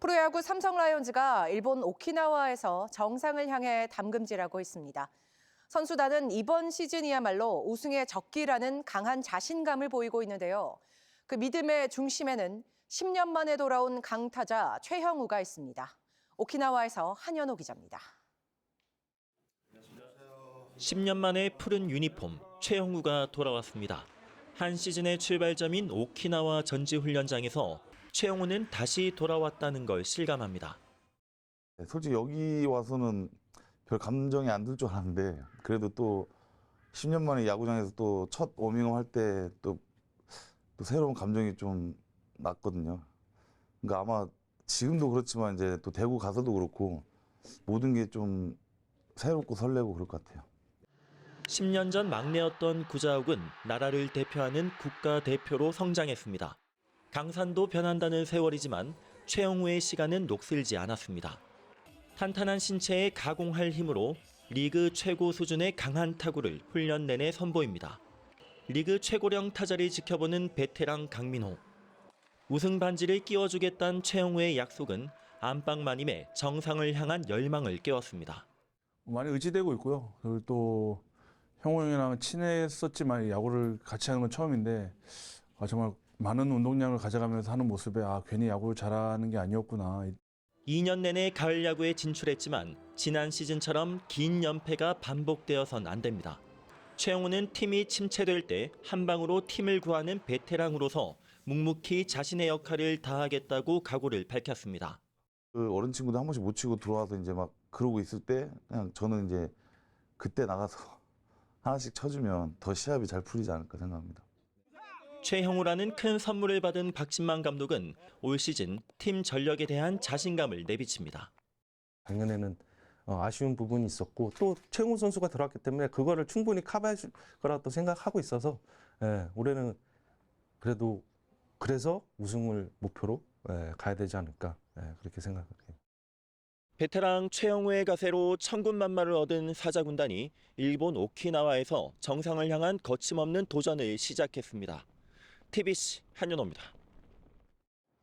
프로야구 삼성 라이온즈가 일본 오키나와에서 정상을 향해 담금질하고 있습니다. 선수단은 이번 시즌이야말로 우승의 적기라는 강한 자신감을 보이고 있는데요. 그 믿음의 중심에는 10년 만에 돌아온 강타자 최형우가 있습니다. 오키나와에서 한현호 기자입니다. 10년 만에 푸른 유니폼 최영우가 돌아왔습니다. 한 시즌의 출발점인 오키나와 전지훈련장에서 최영우는 다시 돌아왔다는 걸 실감합니다. 네, 솔직히 여기 와서는 별 감정이 안 들 줄 알았는데 그래도 또 10년 만에 야구장에서 또 첫 워밍업 할 때또 또 새로운 감정이 좀 났거든요. 그러니까 아마 지금도 그렇지만 이제 또 대구 가서도 그렇고 모든 게 좀 새롭고 설레고 그럴 것 같아요. 10년 전 막내였던 구자욱은 나라를 대표하는 국가대표로 성장했습니다. 강산도 변한다는 세월이지만 최영우의 시간은 녹슬지 않았습니다. 탄탄한 신체에 가공할 힘으로 리그 최고 수준의 강한 타구를 훈련 내내 선보입니다. 리그 최고령 타자를 지켜보는 베테랑 강민호. 우승 반지를 끼워주겠다는 최영우의 약속은 안방 마님의 정상을 향한 열망을 깨웠습니다. 많이 의지되고 있고요. 그리고 또 형호 형이랑 친했었지만 야구를 같이 하는 건 처음인데 아, 정말 많은 운동량을 가져가면서 하는 모습에 아 괜히 야구를 잘하는 게 아니었구나 2년 내내 가을 야구에 진출했지만 지난 시즌처럼 긴 연패가 반복되어선 안 됩니다. 최영우는 팀이 침체될 때 한 방으로 팀을 구하는 베테랑으로서 묵묵히 자신의 역할을 다하겠다고 각오를 밝혔습니다. 그 어린 친구들 한 번씩 못 치고 들어와서 이제 막 그러고 있을 때 그냥 저는 이제 그때 나가서 하나씩 쳐주면 더 시합이 잘 풀리지 않을까 생각합니다. 최형우라는 큰 선물을 받은 박진만 감독은 올 시즌 팀 전력에 대한 자신감을 내비칩니다. 작년에는 어, 아쉬운 부분이 있었고 또 최용우 선수가 들어왔기 때문에 그거를 충분히 커버해 줄 거라고 또 생각하고 있어서 예, 올해는 그래도 그래서 우승을 목표로 예, 가야 되지 않을까 예, 그렇게 생각해요. 베테랑 최영우의 가세로 천군만마를 얻은 사자군단이 일본 오키나와에서 정상을 향한 거침없는 도전을 시작했습니다. TBC 한윤호입니다.